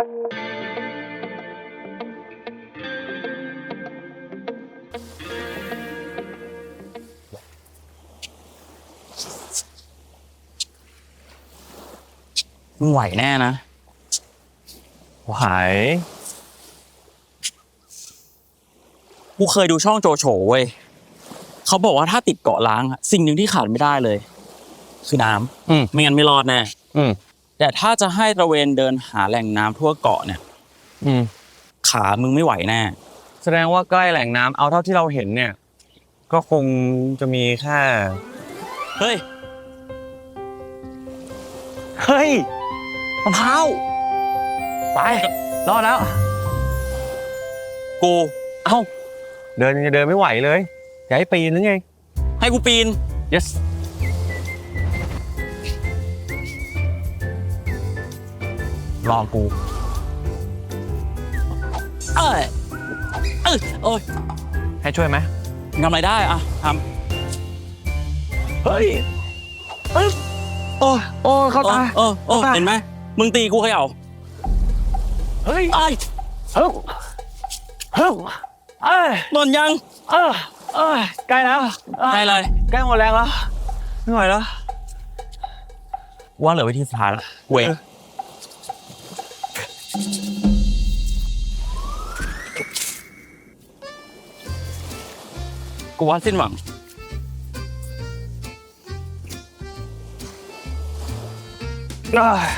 มึงไหวแน่นะไหวกูเคยดูช่องโจโฉเว้ยเขาบอกว่าถ้าติดเกาะล้างอะสิ่งหนึ่งที่ขาดไม่ได้เลย คือน้ำอืมไม่งั้นไม่รอดแน่ อืม แต่ถ้าจะให้ตระเวนเดินหาแหล่งน้ำทั่วเกาะเนี่ย อืม ขามึงไม่ไหวแน่ แสดงว่าใกล้แหล่งน้ำเอาเท่าที่เราเห็นเนี่ย ก็คงจะมีแค่เฮ้ย เฮ้ยมะพร้าวไปรอดแล้ว กู เอ้า เดินยังจะเดินไม่ไหวเลย จะให้ปีนหรือไง ให้กูปีน yes รอกูเอ้ยเอ้ยโอ้ยให้ช่วยไหมทำอะไรได้อะทเฮ้ยเอ้ยโอ้ยโอ้ยำเข้าตา เออเออเข้าตาเห็นไหมมึงตีกูเขย่าเฮ้ยไอ้ยเฮ้ยเฮ้ยเอ้ยนอนยังเอ้ยเอ้ยใกล้แล้วเอ้ยได้เลยใกล้หมดแรงแล้วไม่ไหวแล้วว่าเหลือวิธีสุดท้ายละเว้ยเออ กูว่าสิ้นหวังเอ้ย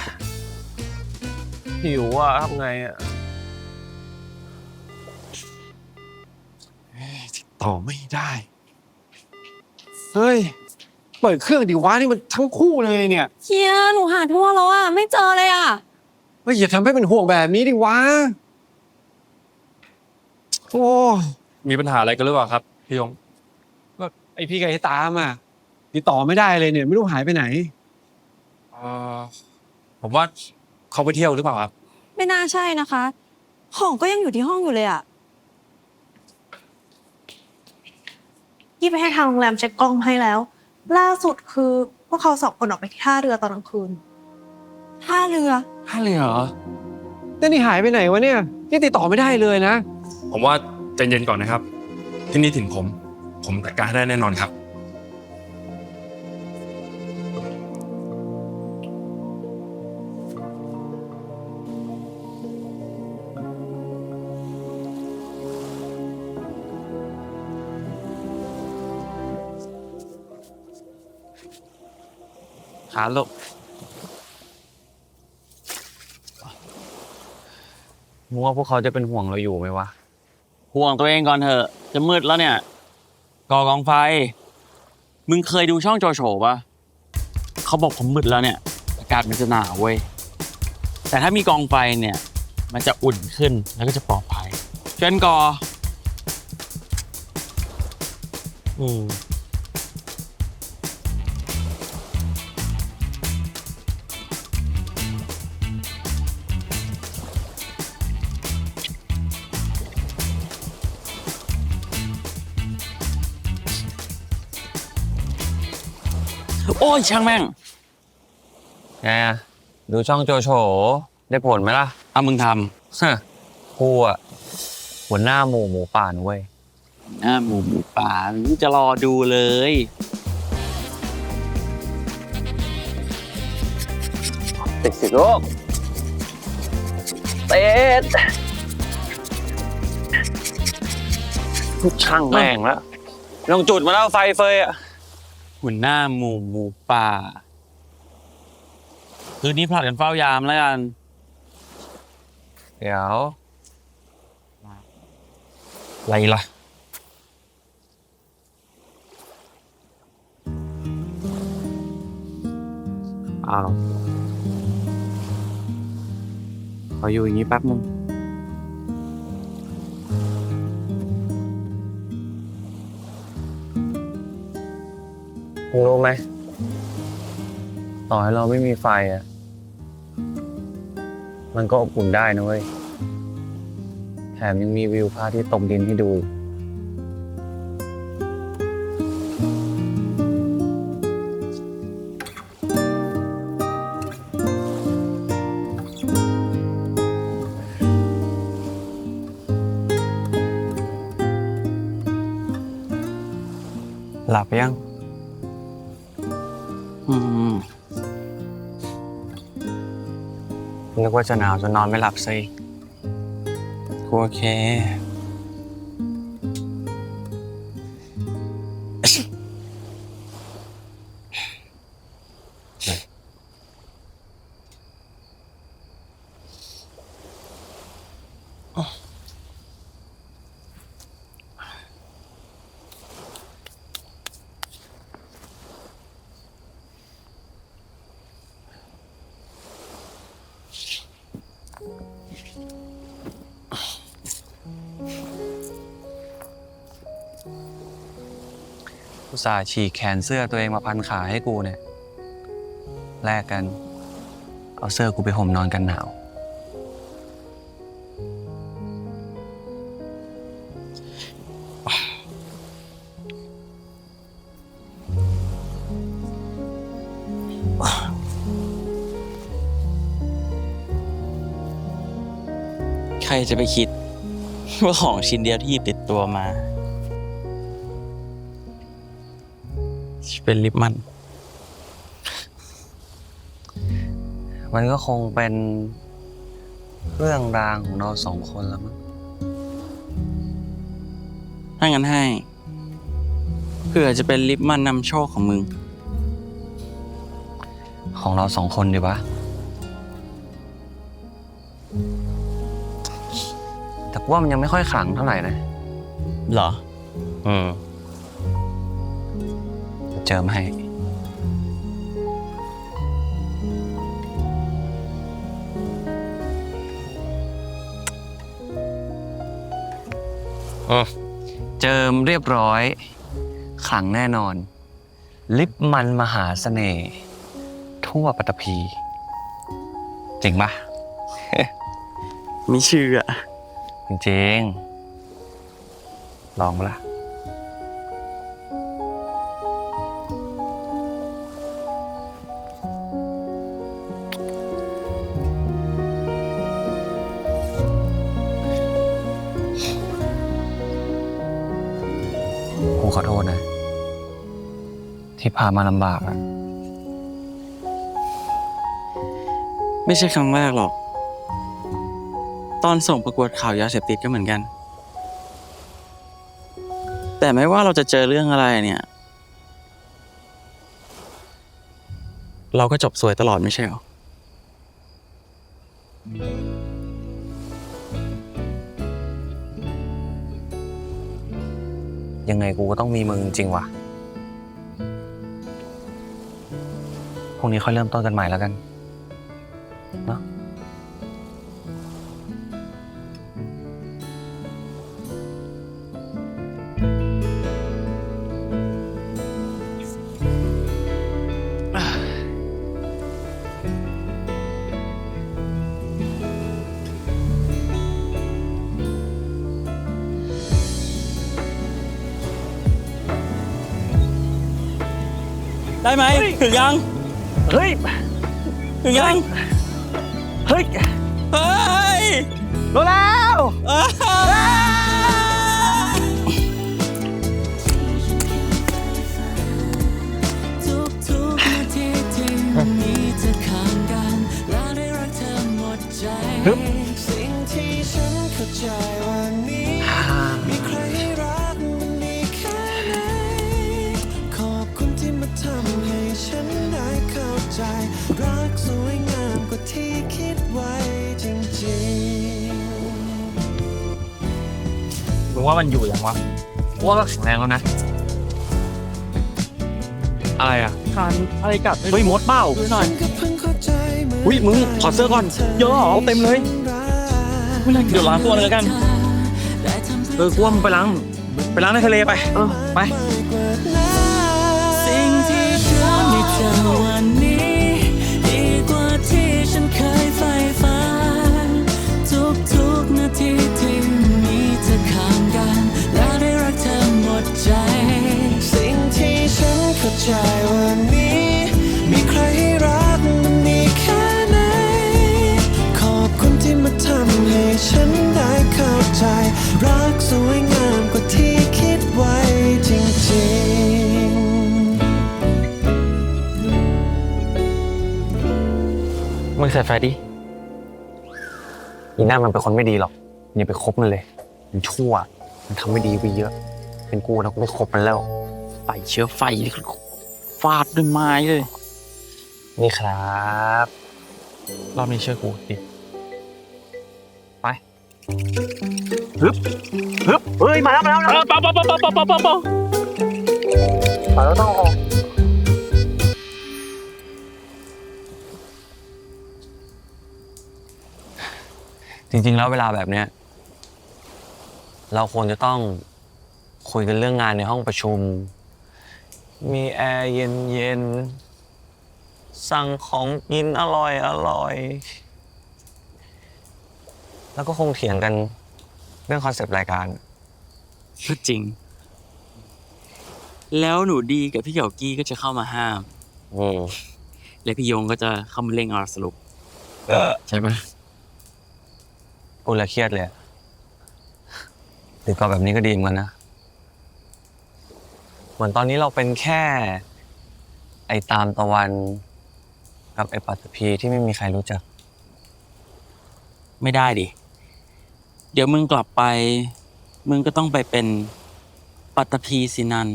หิวอะทำไงอะต่อไม่ได้ เฮ้ย เปิดเครื่องดิวะนี่มันทั้งคู่เลยเนี่ย เฮียหนูหาทั่วแล้วอะ ไม่เจอเลยอะ เฮ้ยอย่าทำให้เป็นห่วงแบบนี้ดิวะ โอ้ มีปัญหาอะไรกันหรือเปล่าครับ พี่ยงก็ ไอพี่กับไอ้ตามอะติดต่อไม่ได้เลยเนี่ย ไม่รู้หายไปไหนเอ่อผมว่าเขาไปเที่ยวหรือเปล่าครับ ไม่น่าใช่นะคะ ของก็ยังอยู่ที่ห้องอยู่เลยอะยี่ไปให้ทางโรงแรมเช็คกล้องให้แล้ว ล่าสุดคือพวกเขาสองคนออกไปที่ท่าเรือตอนกลางคืน ท่าเรือท่าเรือเหรอ แต่นี่หายไปไหนวะเนี่ยนี่ติดต่อไม่ได้เลยนะ ผมว่าใจเย็นก่อนนะครับ ที่นี่ถิ่นผม ผมจัดการให้ได้แน่นอนครับ ขาลบมึงว่าพวกเขาจะเป็นห่วงเราอยู่ไหมวะ ห่วงตัวเองก่อนเถอะ จะมืดแล้วเนี่ย ก่อกองไฟ มึงเคยดูช่องโจโฉปะเขาบอกผมมืดแล้วเนี่ย อากาศมันจะหนาวเว้ย แต่ถ้ามีกองไฟเนี่ย มันจะอุ่นขึ้นแล้วก็จะปลอดภัยเชิญกออืม โอ้ยช่างแม่ง ไงอะดูช่องโจโฉได้ผลไหมล่ะเอามึงทฮะกูอะหัวหน้าหมู่หมูป่านะเว้ยำหน้าหมูหมูป่ามึงจะรอดูเลย ติดสิลูกเต็ดช่างแม่งแล้วลองจุดมาแล้วไฟเฟยอะ หุ่นหน้าหมู่หมูป่า คืนนี้ผลัดกันเฝ้ายามแล้วกัน เดี๋ยวอะไรล่ะ อ้าวขออยู่อย่างนี้แป๊บนึง มึงรู้ไหม ต่อให้เราไม่มีไฟอะ มันก็อบอุ่นได้นะเว้ย แถมยังมีวิวพระอาที่ตกดินให้ดูหลับยัง กว่าจะหนาวจนนอนไม่หลับซิกูโอเค อุตส่าห์ฉีกแขนเสื้อตัวเองมาพันขาให้กูเนี่ย แลกกัน เอาเสื้อกูไปห่มนอนกันหนาว ใครจะไปคิด ว่าของชิ้นเดียวที่หยิบติดตัวมา เป็นลิปมัน มันก็คงเป็นเรื่องรางของเราสองคนแล้วมั้ง ถ้างั้นให้ เผื่อจะเป็นลิปมันนำโชคของมึง ของเราสองคนดีปะแต่กูว่ามันยังไม่ค่อยขลังเท่าไหร่นะ เหรอ อืม เจอมาให้เจิมเรียบร้อย ขลังแน่นอน ลิปมันมหาเสน่ห์ ทั่วปัตตภีจริงปะไม่เชื่อ จริงๆลองปะล่ะ ขอโทษนะ ที่พามาลำบากอะไม่ใช่ครั้งแรกหรอก ตอนส่งประกวดข่าวยาเสพติดก็เหมือนกัน แต่ไม่ว่าเราจะเจอเรื่องอะไรเนี่ย เราก็จบสวยตลอดไม่ใช่หรอ ยังไงกูก็ต้องมีมึงจริงว่ะพรุ่งนี้ค่อยเริ่มต้นกันใหม่แล้วกัน เนาะ ได้ไหมถึงยัง เฮ้ย ถึงยัง เฮ้ย เฮ้ย รู้แล้วอ้าว งว่ามันอยู่ยังวะกูว่าก็แข็งแรงแล้วนะ อะไรอะคันอะไรกัดเฮ้ยมดเป้าดูหน่อยอุ๊ยมึงถอดเสื้อก่อนเยอะเหรอเต็มเลยเดี๋ยวล้างตัวเลยแล้วกันเออกูว่ามึงไปล้างไปล้างในทะเลไปเออไป จวันนี้ มีใครให้รักมีแค่ไหน ขอบคุณที่มาทำให้ฉันได้เข้าใจ รักสวยงามกว่าที่คิดไว้จริงๆ มึงใส่ไฟดิ อีน่ามันเป็นคนไม่ดีหรอก อย่าไปคบมันเลย มันชั่ว มันทำไม่ดีไปเยอะ เป็นกูนะกูไม่คบมันแล้ว ไปเชื้อไฟ ฟาดด้วยไม้เลย นี่ครับรอบนี้เชื่อกูดิไปฮึบฮึบเฮ้ย มาแล้ว มาแล้วเออเปล่าเปล่าเปล่าเปล่าเปล่าเปล่าเปล่ามาแล้วต้องออกจริงๆ แล้วเวลาแบบเนี้ยเราควรจะต้องคุยกันเรื่องงานในห้องประชุม มีแอร์เย็นๆสั่งของกินอร่อยอร่อย แล้วก็คงเถียงกันเรื่องคอนเซปต์รายการ ก็จริง แล้วหนูดีกับพี่เกี่ยวกี้ก็จะเข้ามาห้าม อืมและพี่โยงก็จะเข้ามาเร่งเอาสรุปใช่ปะพูดแล้วเครียดเลยอะหรือก็แบบนี้ก็ดีเหมือนกันนะ เหมือนตอนนี้เราเป็นแค่ ไอ้ตามตะวัน กับไอ้ปัตตภีที่ไม่มีใครรู้จัก ไม่ได้ดิ เดี๋ยวมึงกลับไป มึงก็ต้องไปเป็นปัตตภีสินัน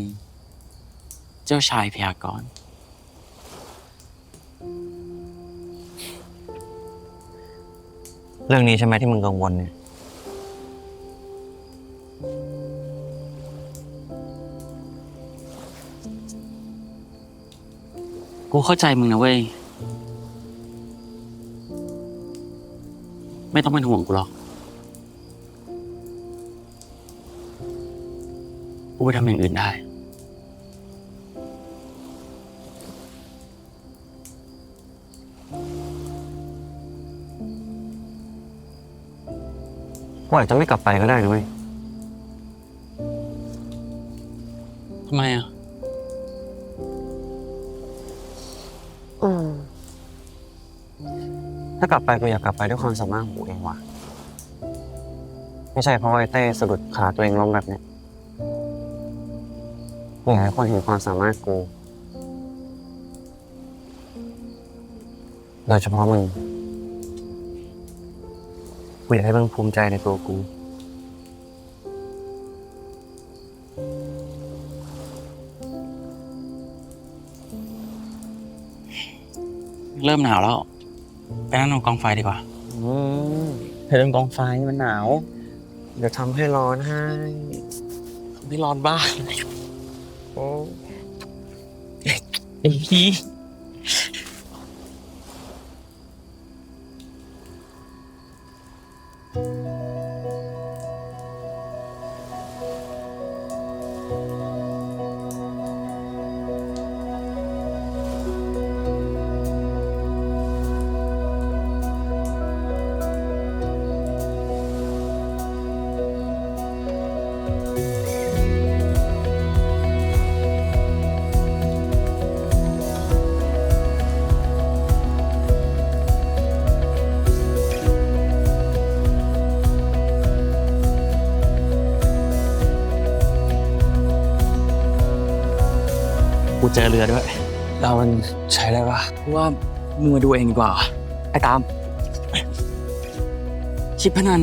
เจ้าชายพยากรณ์เรื่องนี้ใช่ไหมที่มึงกังวลเนี่ย กูเข้าใจมึงนะเว้ย ไม่ต้องเป็นห่วงกูหรอก กูไปทำอย่างอื่นได้ กูอาจจะไม่กลับไปก็ได้นะเว้ยทำไมอะ ถ้ากลับไปกูอยากกลับไปด้วยความสามารถของกูเองว่ะ ไม่ใช่เพราะไอ้เต้สะดุดขาตัวเองล้มแบบเนี้ยอยากให้คนเห็นความสามารถกู โดยเฉพาะมึง กูอยากให้มึงภูมิใจในตัวกู เริ่มหนาวแล้ว ไปนั่งตรงกองไฟดีกว่าอืมเฮ้ยตรงกองไฟมันหนาว เดี๋ยวทำให้ร้อนให้ไม่ร้อนบ้าโอ้ไอ้พี่ กูเจอเรือด้วยเรามันใช้ได้ปะเพราะว่ามึงมาดูเองดีกว่าไอ้ตาม ชิปพนัน